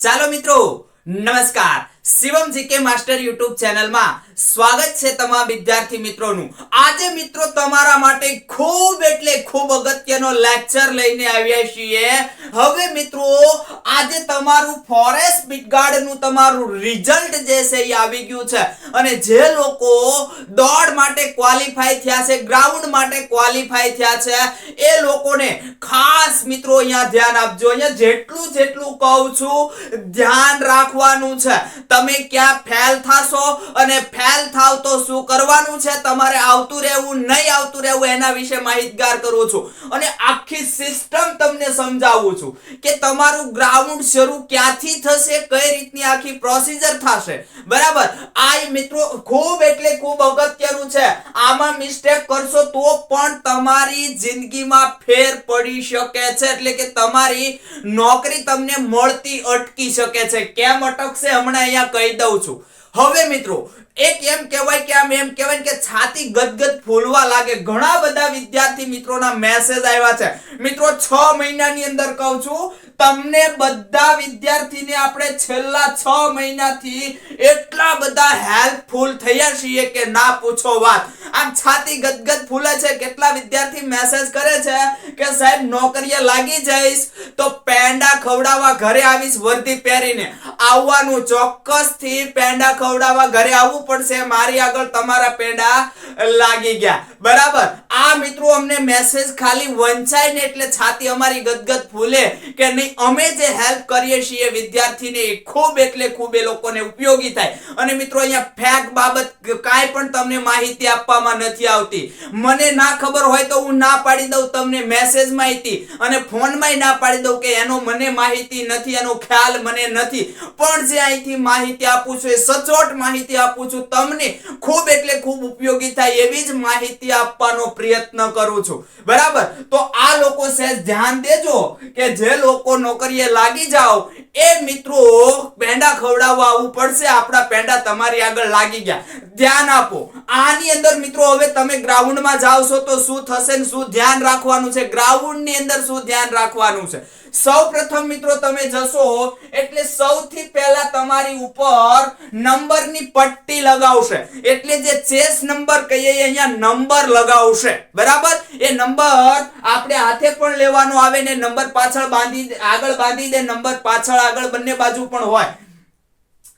ચાલો મિત્રો નમસ્કાર. શિવમ જીકે માસ્ટર યુટ્યુબ ચેનલમાં સ્વાગત છે તમામ વિદ્યાર્થી મિત્રોનું. આજે મિત્રો તમારા માટે ખૂબ એટલે ખૂબ અગત્યનો લેક્ચર લઈને આવ્યા છીએ. હવે મિત્રો, આજે તમારું ફોરેસ્ટ બિટગાર્ડનું તમારું રિઝલ્ટ જે છે એ આવી ગયું છે. અને જે લોકો દોડ માટે ક્વોલિફાય થયા છે ગ્રાઉન્ડ માટે ક્વોલિફાય થયા છે, એ લોકોને ખાસ મિત્રો અહીંયા ધ્યાન આપજો. અહીંયા જેટલું જેટલું કહું છું, ધ્યાન રાખવાનું છે. તમે ક્યાં ફેલ થશો અને ફેલ થાવ તો શું કરવાનું છે? તમારે આવતું રહેવું, નહીં આવતું રહેવું, એના વિશે માહિતગાર કરું છું. અને આખી સિસ્ટમ તમને સમજાવું છું કે તમારું ગ્રાઉન્ડ શરૂ ક્યાંથી થશે, કઈ રીતની આખી પ્રોસીજર થશે. બરાબર? આ મિત્રો, ખૂબ એટલે ખૂબ અગત્યનું છે. આમાં મિસ્ટેક કરશો તો પણ તમારી જિંદગીમાં ફેર પડી શકે છે. એટલે કે તમારી નોકરી તમને મળતી અટકી શકે છે. કેમ અટકશે? હમણાં અહીંયા કહી દઉં છું. હવે મિત્રો એક એમ કહેવાય કે આમ એમ કહેવાય કે છાતી ગદગદ ફૂલવા લાગે. ઘણા બધા વિદ્યાર્થી મિત્રોના મેસેજ આવ્યા છે. મિત્રો, છ મહિનાની અંદર કહું છું, તમને બધા વિદ્યાર્થીને આપણે છેલ્લા છ મહિનાથી એટલા બધા હેલ્પફુલ થયા છીએ કે ના પૂછો વાત. આમ છાતી ગદગદ ફૂલે છે, કેટલા વિદ્યાર્થી મેસેજ કરે છે કે સાહેબ નોકરીએ લાગી જઈશ, તો પેંડા ખવડાવવા ઘરે આવીશ વર્દી પહેરીને. આવવાનું ચોક્કસથી પેંડા ખવડાવવા ઘરે આવવું પડશે, મારી આગળ તમારા પેંડા લાગી ગયા. બરાબર? આ મિત્રો અમને મેસેજ ખાલી વંચાય ને એટલે છાતી અમારી ગદગદ ફૂલે કે નહીં, અમે જે હેલ્પ કરીએ છીએ વિદ્યાર્થીને ખૂબ એટલે ખૂબ એ લોકોને ઉપયોગી થાય. અને મિત્રો, અહીંયા ફેક બાબત કાંઈ પણ તમને માહિતી આપવામાં નથી આવતી. મને ના ખબર હોય તો હું ના પાડી દઉં તમને મેસેજ માહિતી. અને ફોનમાં ના પાડી દઉં કે એનો મને માહિતી નથી, એનો ખ્યાલ મને નથી. પણ જે અહીંથી માહિતી આપું છું, એ સચોટ માહિતી આપું છું, તમને ખૂબ એટલે ખૂબ ઉપયોગી થાય એવી જ માહિતી આપવાનો પ્રયત્ન કરું છું. બરાબર? તો આ લોકો સહેજ ધ્યાન દેજો કે જે લોકો નોકરીએ લાગી જાઓ, એ મિત્રો પેંડા ખવડાવવા આવવું પડશે, આપણા પેંડા તમારી આગળ લાગી ગયા. ધ્યાન આપો. આની અંદર મિત્રો હવે તમે ગ્રાઉન્ડમાં જાવ છો તો શું થશે ને શું ધ્યાન રાખવાનું છે? ગ્રાઉન્ડની અંદર શું ધ્યાન રાખવાનું છે? સૌ પ્રથમ મિત્રો તમે જશો એટલે સૌથી પહેલા તમારી ઉપર નંબરની પટ્ટી લગાવશે. એટલે જે ચેસ નંબર કહીએ અહીંયા નંબર લગાવશે. બરાબર? એ નંબર આપણે હાથે પણ લેવાનો આવે ને નંબર પાછળ બાંધી આગળ બાંધી દે, નંબર પાછળ આગળ બંને બાજુ પણ હોય.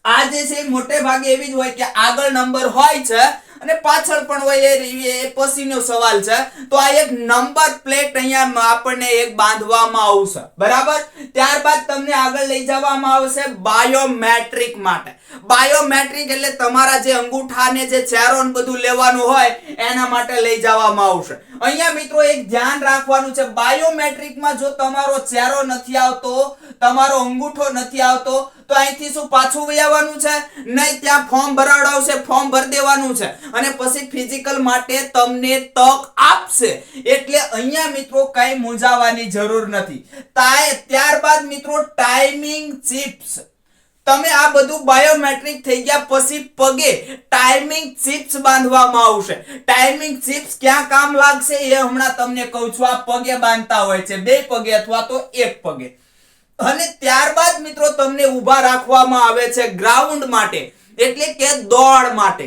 આ જે છે મોટે ભાગે એવી જ હોય કે આગળ નંબર હોય છે અને પાછળ પણ હોય એ પછીનો સવાલ છે. તો આ એક નંબર પ્લેટ અહીંયા આપણને એક બાંધવામાં આવશે. બરાબર? ત્યારબાદ તમને આગળ લઈ જવામાં આવશે બાયોમેટ્રિક માટે. બાયોમેટ્રિક એટલે તમારા જે અંગૂઠાને, જે ચહેરો બધું લેવાનું હોય, એના માટે લઈ જવામાં આવશે. અહીંયા મિત્રો એક ધ્યાન રાખવાનું છે, બાયોમેટ્રિકમાં જો તમારો ચહેરો નથી આવતો, તમારો અંગૂઠો નથી આવતો, તો અહીંથી શું પાછું વહી છે? નહીં, ત્યાં ફોર્મ ભરાવડાવશે, ફોર્મ ભરી દેવાનું છે. અને પછી ફિઝિકલ માટે તમને તક આપશે. એટલે અહીંયા મિત્રો કઈ મૂંઝાવાની જરૂર નથી. ત્યારબાદ મિત્રો ટાઈમિંગ ચિપ્સ તમે આ બધું બાયોમેટ્રિક થઈ ગયા પછી પગે ટાઈમિંગ ચિપ્સ બાંધવામાં આવશે. ટાઈમિંગ ચિપ્સ ક્યાં કામ લાગશે એ હમણાં તમને કહું છું. આ પગે બાંધતા હોય છે. બે પગે અથવા તો એક પગે. અને ત્યારબાદ મિત્રો તમને ઊભા રાખવામાં આવે છે ગ્રાઉન્ડ માટે. એટલે કે દોડ માટે.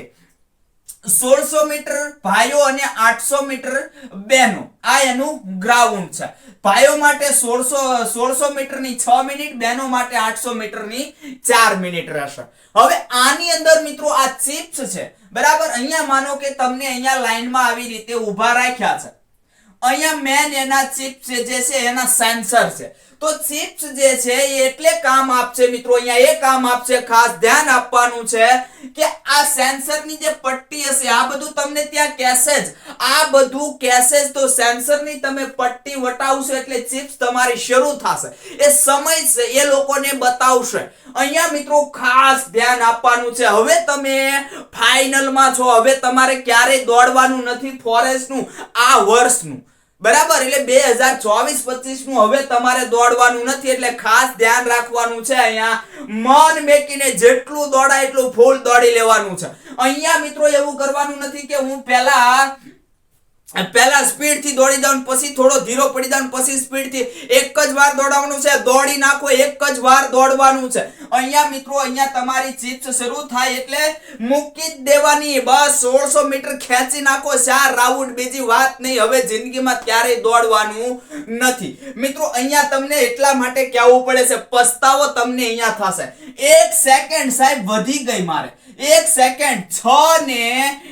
સોળસો મીટર ભાઈઓ અને આઠસો મીટર બહેનો આ એનું ગ્રાઉન્ડ છે. ભાઈઓ માટે સોળસો સોળસો મીટરની છ મિનિટ બહેનો માટે આઠસો મીટરની ચાર મિનિટ રહેશે. હવે આની અંદર મિત્રો આ ચિપ્સ છે. બરાબર? અહીંયા માનો કે તમને અહીંયા લાઈનમાં આવી રીતે ઊભા રાખ્યા છે. અહીંયા મેન એના ચિપ્સ જે છે, એના સેન્સર છે. તો ચિપ્સ જે છે એટલે કામ આપશે મિત્રો, અહીંયા એ કામ આપશે. ખાસ ધ્યાન આપવાનું છે કે આ સેન્સરની જે પટ્ટી હશે, આ બધું તમને ત્યાં કહેશે જ. આ બધું કહેશે જ તો સેન્સરની તમે પટ્ટી વટાવશો એટલે ચિપ્સ તમારી શરૂ થશે. એ સમય એ લોકોને બતાવશે. અહીંયા મિત્રો ખાસ ધ્યાન આપવાનું છે. હવે તમે ફાઇનલમાં છો. હવે તમારે ક્યારેય દોડવાનું નથી ફોરેસ્ટનું, આ વર્ષનું. બરાબર, એટલે બે હજાર ચોવીસ પચીસનું હવે તમારે દોડવાનું નથી, એટલે ખાસ ધ્યાન રાખવાનું છે અહીંયા. મન મેકીને જેટલું દોડાય એટલું ફૂલ દોડી લેવાનું છે. અહીંયા મિત્રો એવું કરવાનું નથી કે હું પહેલા પહેલા સ્પીડથી દોડી દઉં પછી થોડો ધીરો પડી દઉં પછી સ્પીડથી એક જ વાર દોડાવવાનું છે, દોડી નાખો, એક જ વાર દોડવાનું છે. અહીંયા મિત્રો, અહીંયા તમારી ચિપ્સ શરૂ થાય એટલે મૂકી જ દેવાની. બસ સોળસો મીટર ખેંચી નાખો, ચાર રાઉન્ડ બીજી વાત નહીં, હવે જિંદગીમાં ક્યારેય દોડવાનું નથી. મિત્રો, અહીંયા તમને એટલા માટે કહેવું પડે છે, પસ્તાવો તમને અહીંયા થશે. એક સેકન્ડ સાહેબ, વધી ગઈ મારે. એક સેકન્ડ છ ને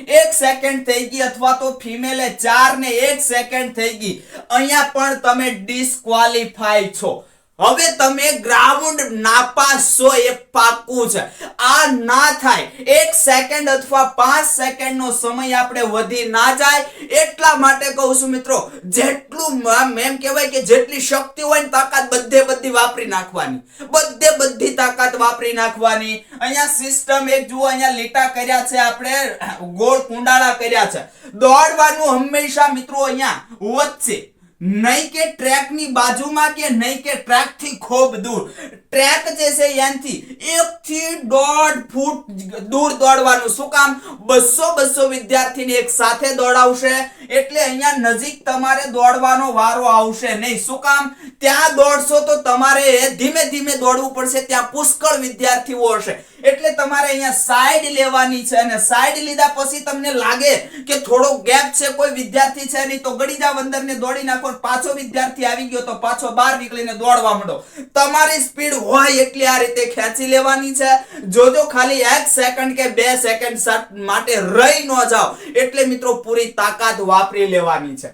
એક સેકન્ડ થઈ ગઈ, અથવા તો ફિમેલે ચાર ને એક સેકન્ડ થઈ ગઈ. અહીંયા પણ તમે ડિસ્ક્વાલિફાય છો. હવે તમે ગ્રાઉન્ડ નાપાસ એ પાકું છે. આ ના થાય. એક સેકન્ડ અથવા પાંચ સેકન્ડ નો સમય આપણે વધી ના જાય. એટલા માટે કહું છું મિત્રો, જેટલું એમ કહેવાય કે જેટલી શક્તિ હોય ને તાકાત બધે બધી વાપરી નાખવાની. બધે બધી તાકાત વાપરી નાખવાની. અહીંયા સિસ્ટમ એક જુઓ, અહીંયા લીટા કર્યા છે આપણે. ગોળ કુંડાળા કર્યા છે. દોડવાનું હંમેશા મિત્રો અહીંયા વચ્ચે. નહીં કે ટ્રેકની બાજુમાં કે નહીં કે ટ્રેકથી ખૂબ દૂર. ટ્રેક જે છે એનાથી એક થી દોઢ ફૂટ દૂર દોડવાનું. શું કામ? બસો બસો વિદ્યાર્થીને એક સાથે દોડાવશે. એટલે અહીંયા નજીક તમારે દોડવાનો વારો આવશે નહીં. શું કામ? ત્યાં દોડશો તો તમારે ધીમે ધીમે દોડવું પડશે. ત્યાં પુષ્કળ વિદ્યાર્થીઓ હશે. એટલે તમારે અહીંયા સાઈડ લેવાની છે અને સાઈડ લીધા પછી તમને લાગે કે થોડો ગેપ છે, કોઈ વિદ્યાર્થી છે નહીં, તો ગડી જાવ અંદર ને દોડી નાખો પાછો વિદ્યાર્થી આવી ગયો તો પાછો બહાર નીકળીને દોડવા માંડો. તમારી સ્પીડ હોય એટલી આ રીતે ખેંચી લેવાની છે. જોજો ખાલી એક સેકન્ડ કે બે સેકન્ડ માટે રહી ન જાઓ. એટલે મિત્રો પૂરી તાકાત વાપરી લેવાની છે.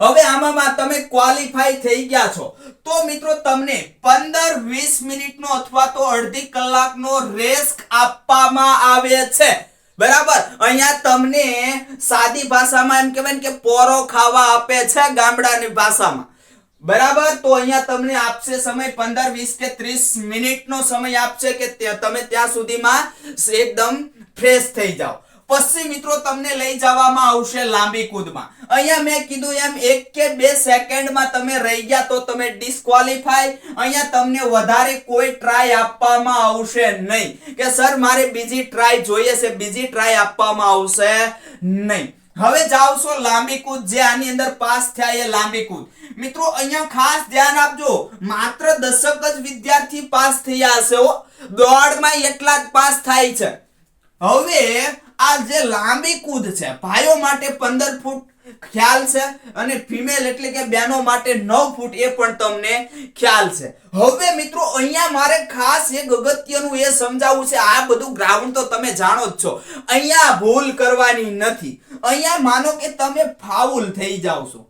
હવે આમાં તમે ક્વોલિફાઈ થઈ ગયા છો. તો મિત્રો તમને પંદર વીસ મિનિટનો અથવા તો અડધી કલાકનો રેસ્ક આપવામાં આવે છે. બરાબર? અહીંયા તમને સાદી ભાષામાં એમ કહેવાય કે પોરો ખાવા આપે છે ગામડાની ભાષામાં. બરાબર? તો અહીંયા તમને આપશે સમય પંદર વીસ કે ત્રીસ મિનિટનો સમય આપશે કે તમે ત્યાં સુધીમાં એકદમ ફ્રેશ થઈ જાઓ. પછી મિત્રો તમને લઈ જવામાં આવશે લાંબી કૂદમાં. અહીંયા મેં કીધું એમ એક કે બે સેકન્ડમાં તમે રહી ગયા તો તમે ડિસ્ક્વોલિફાય અહીંયા તમને વધારે કોઈ ટ્રાય આપવામાં આવશે નહીં. કે સર, મારે બીજી ટ્રાય જોઈએ છે, બીજી ટ્રાય આપવામાં આવશે નહીં. હવે છો લાંબી કૂદ, જે આની અંદર પાસ થયા એ લાંબી કૂદ. મિત્રો, અહીંયા ખાસ ધ્યાન આપજો, માત્ર દશક જ વિદ્યાર્થી પાસ થયા હશે દોડમાં એટલા જ પાસ થાય છે. હવે આ જે લાંબી કૂદ છે, ભાઈઓ માટે પંદર ફૂટ ખ્યાલ છે અને ફિમેલ એટલે કે બહેનો માટે નવ ફૂટ એ પણ તમને ખ્યાલ છે. હવે મિત્રો, અહીંયા મારે ખાસ એક અગત્યનું એ સમજાવવું છે, આ બધું ગ્રાઉન્ડ તો તમે જાણો જ છો. અહીંયા ભૂલ કરવાની નથી. અહીંયા માનો કે તમે ફાઉલ થઈ જાવ છો.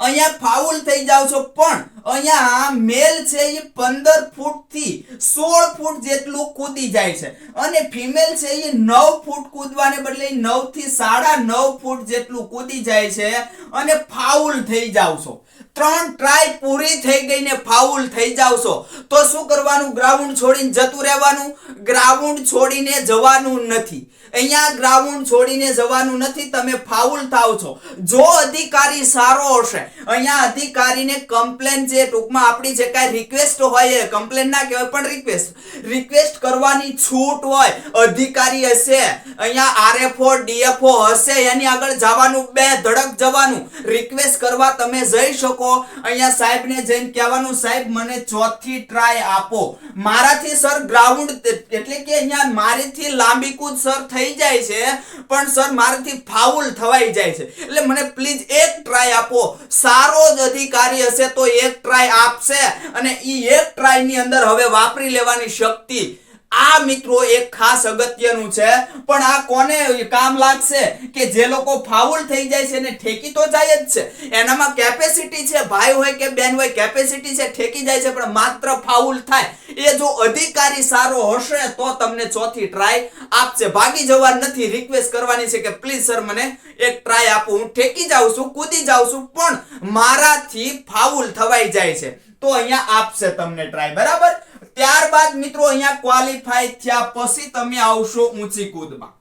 અહીંયા ફાઉલ થઈ જાવ છો, પણ અહીંયા મેલ છે એ પંદર ફૂટથી સોળ ફૂટ જેટલું કૂદી જાય છે. અને ફિમેલ છે એ નવ ફૂટ કૂદવાને બદલે નવથી સાડા નવ ફૂટ જેટલું કૂદી જાય છે અને ફાઉલ થઈ જાવ છો. ત્રણ ટ્રાય પૂરી થઈ ગઈ ને ફાઉલ થઈ જાવ છો. તો શું કરવાનું? ગ્રાઉન્ડ છોડીને જતું રહેવાનું? ગ્રાઉન્ડ છોડીને જવાનું નથી. અહીંયા ગ્રાઉન્ડ છોડીને જવાનું નથી, તમે ફાઉલ થાવ છો. જો અધિકારી સારો હશે, અહીંયા અધિકારીને કમ્પ્લેન જે ટૂંકમાં આપણી જે કાંઈ રિક્વેસ્ટ હોય કમ્પ્લેન ના કહેવાય, પણ રિક્વેસ્ટ રિક્વેસ્ટ કરવાની છૂટ હોય, અધિકારી હશે, અહીંયા આરએફઓ, ડીએફઓ હશે, એની આગળ જવાનું, બે ધડક જવાનું રિક્વેસ્ટ કરવા તમે જઈ શકો. અહીંયા સાહેબને જઈને કહેવાનું, સાહેબ, મને ચોથી ટ્રાય આપો. મારાથી સર ગ્રાઉન્ડ એટલે કે અહીંયા મારીથી લાંબી કૂદ સર થઈ જાય છે, પણ સર, મારાથી ફાઉલ થવાઈ જાય છે. એટલે મને પ્લીઝ એક ટ્રાય આપો. સારો જ અધિકારી હશે તો એક ટ્રાય આપશે. અને એ એક ટ્રાયની અંદર હવે વાપરી લેવાની શક્તિ આ મિત્રો એક ખાસ અગત્યનું છે. પણ આ કોને કામ લાગશે? કે જે લોકો ફાઉલ થઈ જાય છે ને ઠેકી તો જાય જ છે. એનામાં કેપેસિટી છે, ભાઈ હોય કે બેન હોય કેપેસિટી છે, ઠેકી જાય છે, પણ માત્ર ફાઉલ થાય. એ જો અધિકારી સારો હશે તો તમને ચોથી ટ્રાય આપશે. ભાગી જવા નથી રિક્વેસ્ટ કરવાની છે કે પ્લીઝ સર મને એક ટ્રાય આપો. હું ઠેકી જાઉં છું, કૂદી જાઉં છું, પણ મારાથી ફાઉલ થવાઈ જાય છે. તો અહીંયા આપશે તમને ટ્રાય બરાબર? ત્યારબાદ મિત્રો અહીંયા ક્વોલિફાય થયા પછી તમે આવશો ઊંચી કૂદમાં.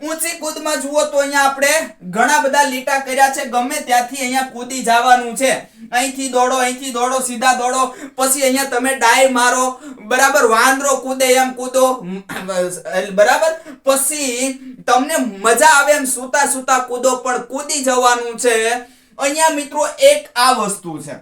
ઊંચી કૂદમાં જુઓ તો અહીંયા આપણે ઘણા બધા લીટા કર્યા છે. ગમે ત્યાંથી અહીંયા કૂદી જવાનું છે. અહીંથી દોડો અહીંથી દોડો, સીધા દોડો. પછી અહીંયા તમે ડાય મારો, બરાબર, વાંદરો કૂદે એમ કૂદો. બરાબર? પછી તમને મજા આવે એમ સૂતા સૂતા કૂદો, પણ કૂદી જવાનું છે. અહીંયા મિત્રો એક આ વસ્તુ છે.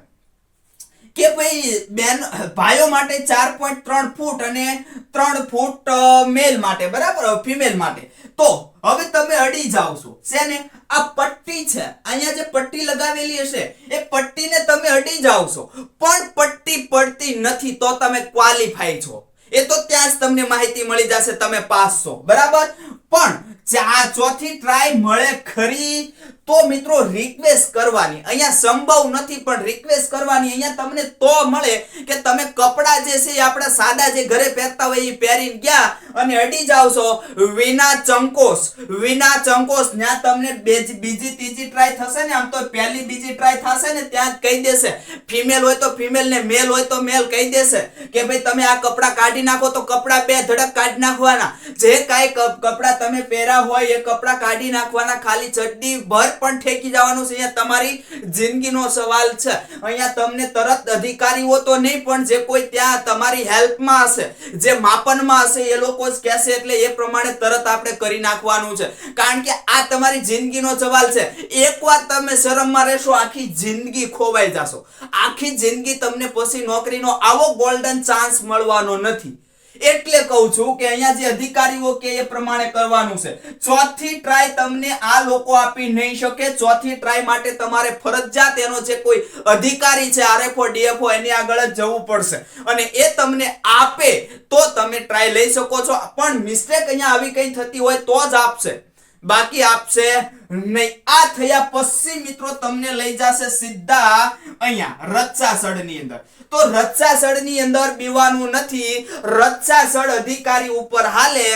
કે ભાઈ, બેન, ભાઈઓ માટે ચાર પોઈન્ટ ત્રણ ફૂટ અને ત્રણ ફૂટ મેલ માટે, બરાબર? ફિમેલ માટે. તો, હવે તમે અડી જાઓ છો. શેને? આ પટ્ટી છે. અહીંયા જે પટ્ટી લગાવેલી હશે, એ પટ્ટીને તમે અડી જાઓ છો. પણ પટ્ટી પડતી નથી, તો તમે ક્વોલિફાય છો. એ તો ત્યાં જ તમને માહિતી મળી જશે, તમે પાસ છો. બરાબર? પણ ચા ચોથી ટ્રાય મળે ખરી? તો મિત્રો રિક્વેસ્ટ કરવાની. અહીંયા સંભવ નથી, પણ રિક્વેસ્ટ કરવાની. અહીંયા તમને તો મળે કે તમે કપડાં જે છે આપણે સાદા જે ઘરે પહેરતા હોય એ પહેરીને ગયા અને અડી જાવ છો. વિના ચંકોસ વિના ચંકોસ ત્યાં તમને બે- બીજી, ત્રીજી ટ્રાય થશે ને? આમ તો પહેલી, બીજી ટ્રાય થશે ને? ત્યાં કહી દેશે. ફિમેલ હોય તો ફિમેલ ને મેલ હોય તો મેલ કહી દેશે કે ભાઈ તમે આ કપડા કાઢી નાખો તો કપડા બે ધડક કાઢી નાખવાના. જે કાંઈ કપડા તમે પહેરા હોય એ કપડા કાઢી નાખવાના, ખાલી ચડ્ડી ભર પણ ઠેકી જવાનું છે. અહીંયા તમારી જિંદગીનો સવાલ છે. અહીંયા તમને તરત અધિકારીઓ તો નહીં, પણ જે કોઈ ત્યાં તમારી હેલ્પમાં હશે, જે માપનમાં હશે, એ લોકો જ કહેશે એટલે એ પ્રમાણે તરત આપણે કરી નાખવાનું છે. કારણ કે આ તમારી જિંદગીનો સવાલ છે. એકવાર તમે શરમમાં રહેશો, આખી જિંદગી ખોવાઈ જશો. આખી જિંદગી તમને પછી નોકરીનો આવો ગોલ્ડન ચાન્સ મળવાનો નથી. એટલે કહું છું કે અહીંયા જે અધિકારીઓ કે એ પ્રમાણે કરવાનું છે. ચોથી ટ્રાય તમને આ લોકો આપી નહીં શકે. ચોથી ટ્રાય માટે તમારે ફરજિયાત એનો જે કોઈ અધિકારી છે, આરએફઓ, ડીએફઓ, એની આગળ જ જવું પડશે. અને એ તમને આપે તો તમે ટ્રાય લઈ શકો છો. પણ મિસ્ટેક અહીંયા આવી કઈ થતી હોય તો જ આપશે. બાકી આપશે નહીં. આ થયા પછી મિત્રો તમને લઈ જશે સીધા અહીંયા રચ્ચાસળની અંદર. તો રચ્ચાસળની અંદર બીવાનું નથી. રચાસળ અધિકારી ઉપર હાલે.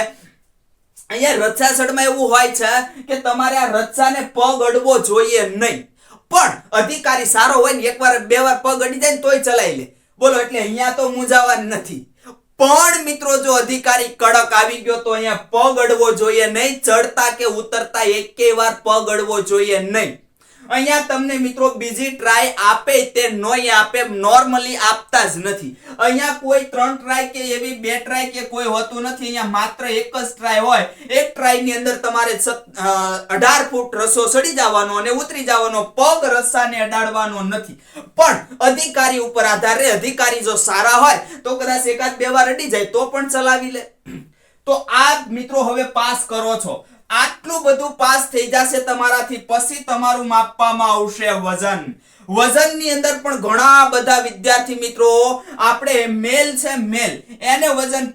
અહીંયા રચાસળમાં એવું હોય છે કે તમારે આ રચ્છાને પગ અડવો જોઈએ નહીં. પણ અધિકારી સારો હોય ને એકવાર બે વાર પગ અડી જાય ને તોય ચલાવી લે. બોલો, એટલે અહીંયા તો મૂંઝાવાનું નથી. પણ મિત્રો, જો અધિકારી કડક આવી ગયો તો અહીંયા પગ અડવો જોઈએ નહીં, ચડતા કે ઉતરતા એકે વાર પગ અડવો જોઈએ નહીં. અહીંયા તમને મિત્રો બીજી ટ્રાય આપે તે નોય આપે નોર્મલી આપતા જ નથી. અહીંયા કોઈ ત્રણ ટ્રાય કે એવી બે ટ્રાય કે કોઈ હોતું નથી, અહીંયા માત્ર એક જ ટ્રાય હોય. એક ટ્રાયની અંદર તમારે અઢાર ફૂટ રસો સડી જવાનો અને ઉતરી જવાનો, પગ રસ્સાને અડાડવાનો નથી. પણ અધિકારી ઉપર આધાર રહે અધિકારી જો સારા હોય, તો કદાચ એકાદ બે વાર અડી જાય, તો પણ ચલાવી લે. તો આ મિત્રો હવે પાસ કરો છો. આટલું બધું પાસ થઈ જશે તમારાથી પછી તમારું માપવામાં આવશે વજન. વજનની અંદર પણ ઘણા બધા વિદ્યાર્થી મિત્રો, આપણે મેલ છે મેલ એને વજન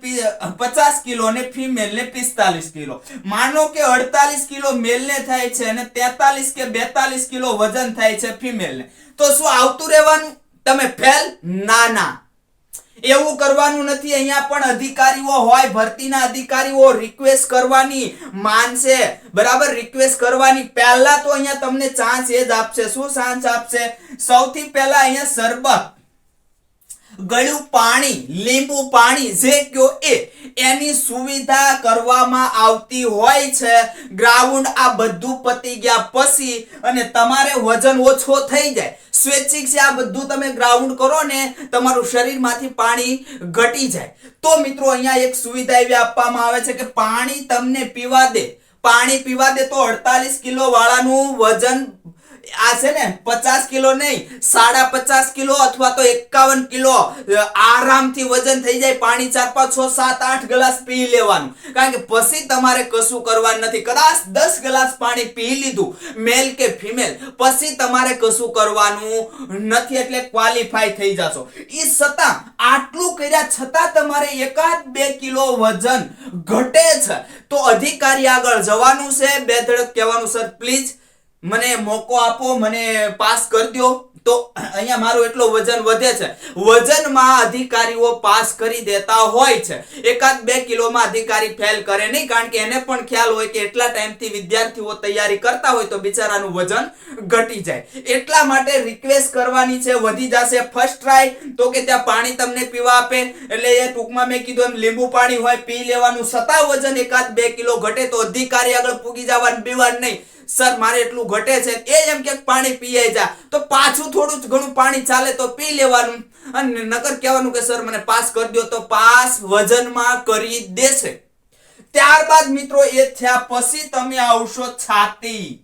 પચાસ કિલો અને ફિમેલ ને પિસ્તાલીસ કિલો. માનો કે અડતાલીસ કિલો મેલ ને થાય છે અને તેતાલીસ કે બેતાલીસ કિલો વજન થાય છે ફિમેલ ને. તો શું આવતું રહેવાનું? તમે ફેલ ના ના. એવું કરવાનું નથી. અહીંયા પણ અધિકારીઓ હોય, ભરતીના અધિકારીઓ રિક્વેસ્ટ કરવાની માનશે. બરાબર? રિક્વેસ્ટ કરવાની પહેલા તો અહીંયા તમને ચાન્સ એ જ આપશે. શું ચાન્સ આપશે? સૌથી પહેલા અહીંયા શરબત. ગળ્યું પાણી, લીંબુ પાણી જે કયો એ, એની સુવિધા કરવામાં આવતી હોય છે. ગ્રાઉન્ડ આ બધું પતી ગયા પછી અને તમારે વજન ઓછો થઈ જાય. સ્વૈચ્છિક છે આ બધું તમે ગ્રાઉન્ડ કરો ને, તમારું શરીરમાંથી પાણી ઘટી જાય. તો મિત્રો અહીંયા એક સુવિધા એવી આપવામાં આવે છે કે પાણી તમને પીવા દે. પાણી પીવા દે તો અડતાલીસ કિલો વાળાનું વજન આ છે ને, પચાસ કિલો નહીં, સાડા પચાસ કિલો અથવા તો એકાવન કિલો આરામથી વજન થઈ જાય, પાણી ચાર, પાંચ, છ, સાત, આઠ ગ્લાસ પી લેવાનું. કારણ કે પછી તમારે કશું કરવાનું નથી. કદાચ દસ ગ્લાસ પાણી પી લીધું મેલ કે ફિમેલ પછી તમારે કશું કરવાનું નથી એટલે ક્વોલિફાય થઈ જશો. એ છતાં આટલું કર્યા છતાં તમારે એકાદ બે કિલો વજન ઘટે છે. તો અધિકારી આગળ જવાનું છે, બે ધડક કહેવાનું સર પ્લીઝ મને મોકો આપો, મને પાસ કરી દો તો અહીંયા મારું એટલું વજન વધે છે. વજનમાં અધિકારીઓ પાસ કરી દેતા હોય છે. એકાદ બે કિલોમાં અધિકારી ફેલ કરે નહીં, કારણ કે એને પણ ખ્યાલ હોય કે એટલા ટાઈમથી વિદ્યાર્થીઓ તૈયારી કરતા હોય તો બિચારાનું વજન ઘટી જાય. એટલા માટે રિક્વેસ્ટ કરવાની છે, વધી જશે. ફર્સ્ટ ટ્રાય તો કે ત્યાં પાણી તમને પીવા આપે. એટલે એ ટૂંકમાં મેં કીધું એમ, લીંબુ પાણી હોય, પી લેવાનું. છતાં વજન એકાદ બે કિલો ઘટે તો અધિકારી આગળ પૂગી જવાનું પીવાનું નહીં. સર, મારે એટલું ઘટે છે એ એમ કે પાણી પીએ જા. તો પાછું થોડું ઘણું પાણી ચાલે તો પી લેવાનું. અને નકર કહેવાનું કે, સર, મને પાસ કરી દો તો પાસ વજનમાં કરી દેશે. ત્યારબાદ મિત્રો એ થયા પછી તમે આવશો છાતી.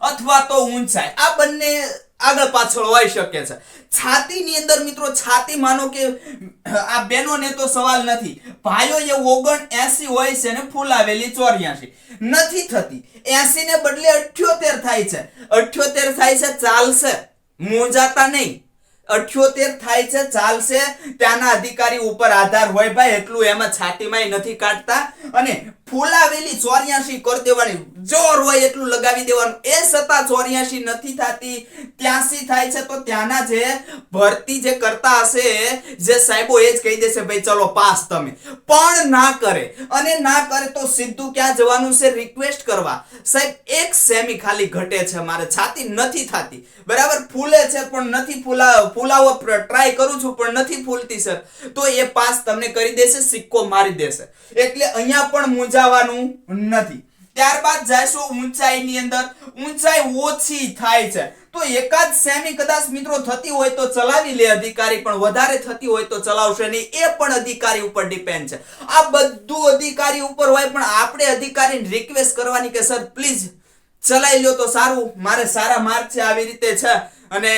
અથવા તો ઊંચાઈ. આ બંને આગળ પાછળ હોઈ શકે છે. છાતીની અંદર મિત્રો, છાતી માનો કે, આ બહેનોને તો સવાલ નથી. ભાઈઓ એ ઓગણ એસી હોય છે ને ફૂલાવેલી ચોર્યાસી. નથી થતી. એસી ને બદલે અઠ્યોતેર થાય છે. અઠ્યોતેર થાય છે, ચાલશે. મોજાતા નહીં. અઠ્યોતેર થાય છે, ચાલશે. ત્યાંના અધિકારી ઉપર આધાર હોય ભાઈ, એટલું એમાં છાતીમાં નથી કાઢતા. અને ફૂલાવેલી ચોર્યાસી કરી દેવાની જોર હોય એટલું લગાવી દેવાનું. એ છતાં ચોર્યાસી નથી થતી. ત્યાંસી થાય છે તો ત્યાંના જે ભરતી જે કરતા હશે, જે સાહેબો એ જ કહી દેશે, ભાઈ ચલો પાસ તમે. પણ ના કરે. અને ના કરે તો સીધું ક્યાં જવાનું છે? રિક્વેસ્ટ કરવા. સાહેબ, એક સેમી ખાલી ઘટે છે મારે. છાતી નથી થતી. બરાબર, ફૂલે છે પણ નથી ફૂલા, ફૂલાવો ટ્રાય કરું છું પણ નથી ફૂલતી, સર. તો એ પાસ તમને કરી દેશે, સિક્કો મારી દેશે. એટલે અહીંયા પણ મૂંઝાવાનું નથી. ત્યારબાદ જઈશું ઊંચાઈની અંદર. ઊંચાઈ ઓછી થાય છે. તો એકાદ સેમી કદાચ મિત્રો થતી હોય તો ચલાવી લે અધિકારી, પણ વધારે થતી હોય તો ચલાવશે નહીં. એ પણ અધિકારી ઉપર ડિપેન્ડ છે. આ બધું અધિકારી ઉપર હોય, પણ આપણે અધિકારીને રિક્વેસ્ટ કરવાની કે સર પ્લીઝ ચલાવી લ્યો તો સારું. મારે સારા માર્ક છે, આવી રીતે છે. અને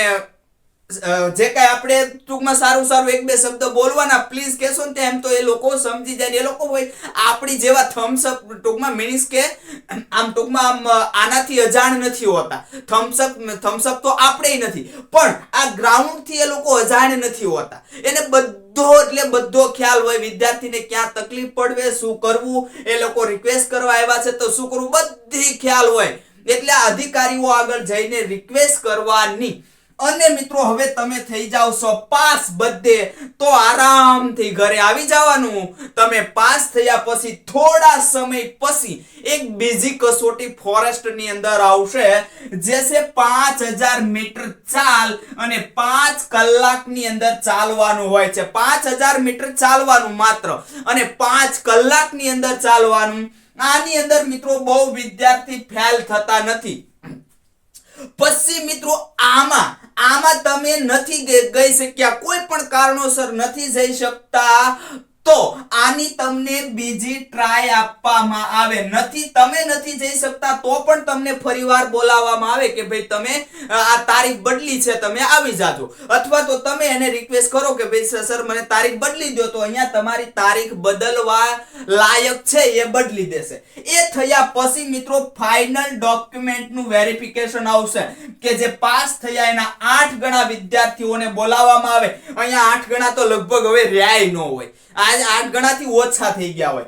જે કાંઈ આપણે ટૂંકમાં સારું સારું એક બે શબ્દ બોલવાના પ્લીઝ કહેશો ને તેમ તો એ લોકો સમજી જાય એ લોકો હોય આપણી જેવા થમ્સ અપ ટૂંકમાં મીન્સ કે આમ ટૂંકમાં આમ આનાથી અજાણ નથી હોતા. થમ્સઅપ થમ્સઅપ થમ્સ અપ તો આપણે નથી, પણ આ ગ્રાઉન્ડથી એ લોકો અજાણ નથી હોતા. એને બધો, એટલે બધો ખ્યાલ હોય, વિદ્યાર્થીને ક્યાં તકલીફ પડવે, શું કરવું, એ લોકો રિક્વેસ્ટ કરવા આવ્યા છે તો શું કરવું, બધી ખ્યાલ હોય. એટલે અધિકારીઓ આગળ જઈને રિક્વેસ્ટ કરવાની અને મિત્રો, હવે તમે થઈ જાવ છો પાસ બધે. તો આરામથી ઘરે આવી જવાનું. તમે પાસ થયા પછી થોડા સમય પછી એક બીજી કસોટી ફોરેસ્ટની અંદર આવશે, જે છે પાંચ હજાર મીટર ચાલ અને પાંચ કલાકની અંદર ચાલવાનું હોય છે. પાંચ હજાર મીટર ચાલવાનું માત્ર અને પાંચ કલાકની અંદર ચાલવાનું. આની અંદર મિત્રો બહુ વિદ્યાર્થી ફેલ થતા નથી. પછી મિત્રો આમાં આમાં તમે નથી ગઈ શક્યા. કોઈ પણ કારણોસર નથી જઈ શકતા. તો આની તમને બીજી ટ્રાય આપવામાં આવે. નથી, તમે નથી જઈ શકતા તો પણ તમને ફરીવાર બોલાવવામાં આવે કે ભાઈ તમે આ તારીખ બદલી છે, તમે આવી જાજો. અથવા તો તમે એને રિક્વેસ્ટ કરો કે ભાઈ સર, મને તારીખ બદલી દો તો અહીંયા તમારી તારીખ બદલવા લાયક છે, એ બદલી દેશે. એ થયા પછી મિત્રો ફાઇનલ ડોક્યુમેન્ટનું વેરિફિકેશન આવશે કે જે પાસ થયા એના આઠ ગણા વિદ્યાર્થીઓને બોલાવવામાં આવે. અહીંયા આઠ ગણા તો લગભગ હવે રહ્યા ન હોય. આઠ ગણાથી ઓછા થઈ ગયા હોય.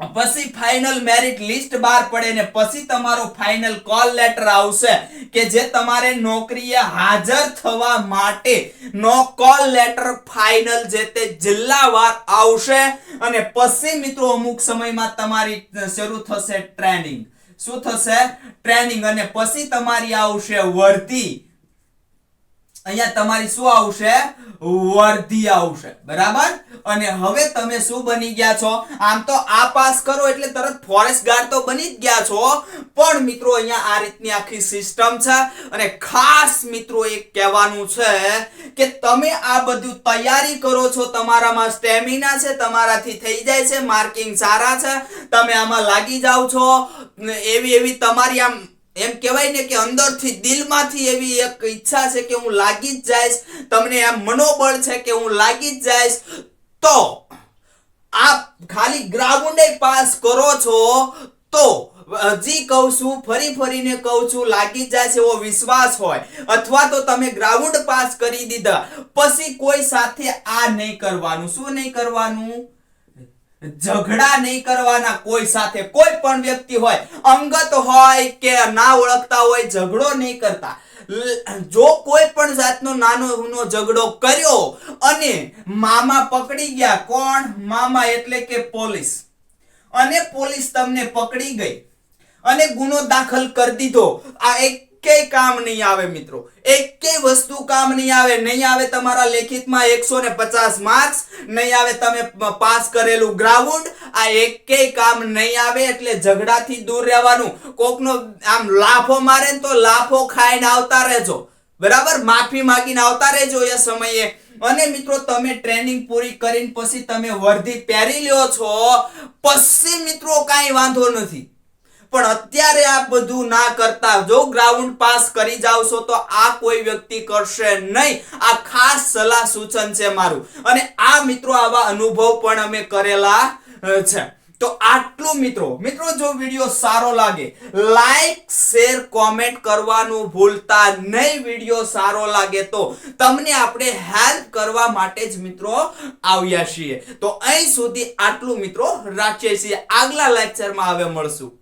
પછી ફાઇનલ મેરિટ લિસ્ટ બહાર પડે ને પછી તમારો ફાઇનલ કોલ લેટર આવશે કે જે તમારે નોકરીએ હાજર થવા માટે નો કોલ લેટર ફાઇનલ જે તે જિલ્લાવાર આવશે અને પછી મિત્રો અમુક સમયમાં તમારી શરૂ થશે ટ્રેનિંગ શું થશે? ટ્રેનિંગ અને પછી તમારી આવશે વર્ધી. અહીંયા તમારી શું આવશે? વર્ધી આવશે. બરાબર? અને હવે તમે શું બની ગયા છો? આમ તો આ પાસ કરો એટલે તરત ફોરેસ્ટ ગાર્ડ તો બની જ ગયા છો. પણ મિત્રો, અહીંયા આ રીતની આખી સિસ્ટમ છે. અને ખાસ મિત્રો, એક કહેવાનું છે કે તમે આ બધું તૈયારી કરો છો, તમારામાં સ્ટેમિના છે, તમારાથી થઈ જાય છે માર્કિંગ સારા છે, તમે આમાં લાગી જાઓ છો. એવી એવી તમારી આમ એમ કહેવાય ને કે અંદરથી દિલમાંથી એવી એક ઈચ્છા છે કે હું લાગી જ જઈશ, તમને એમ મનોબળ છે કે હું લાગી જ જઈશ. તો આપ ખાલી ગ્રાઉન્ડે પાસ કરો છો, તો હજી કહું છું, ફરી ફરીને કહું છું, લાગી જાય છે એવો વિશ્વાસ હોય, અથવા તો તમે ગ્રાઉન્ડ પાસ કરી દીધા, પછી કોઈ સાથે આ નહીં કરવાનું. શું નહીં કરવાનું? ઝઘડા નહીં કરવાના કોઈ સાથે, કોઈ પણ વ્યક્તિ હોય, અંગત હોય કે ના ઓળખતા હોય, ઝઘડો નહીં કરતા. જો કોઈ પણ જાતનો નાનો નો ઝઘડો કર્યો અને મામા પકડી ગયા, કોણ? મામા એટલે કે પોલીસ. અને પોલીસ તમને પકડી ગઈ. અને ગુનો દાખલ કરી દીધો. આ એકેય કામ નહીં આવે મિત્રો. એકેય વસ્તુ કામ નહીં આવે. નહીં આવે તમારા લેખિતમાં એકસો ને પચાસ માર્ક્સ નહીં આવે તમે પાસ કરેલું ગ્રાઉન્ડ આ એકેય કામ નહીં આવે એટલે ઝઘડાથી દૂર રહેવાનું. કોકનો આમ લાફો મારે તો લાફો ખાઈને આવતા રહેજો. બરાબર? માફી માંગીને આવતા રહેજો એ સમયે. અને મિત્રો, તમે ટ્રેનિંગ પૂરી કરીને પછી તમે વર્ધી પહેરી લ્યો છો. પછી મિત્રો કાંઈ વાંધો નથી. પણ અત્યારે આ બધું ના કરતા જો ગ્રાઉન્ડ પાસ કરી જાવ તો આ કોઈ વ્યક્તિ કરશે નહીં. આ ખાસ સલાહ સૂચન છે મારું. અને આ મિત્રો આવા અનુભવ પણ અમે કરેલા છે. તો આટલું મિત્રો. મિત્રો, જો વીડિયો સારો લાગે લાઈક શેર કોમેન્ટ કરવાનું ભૂલતા નહીં. વીડિયો સારો લાગે તો તમને આપણે હેલ્પ કરવા માટે જ મિત્રો આવ્યા છીએ. તો અહીં સુધી આટલું મિત્રો રાખીએ છીએ. આગલા લેક્ચરમાં હવે મળશું.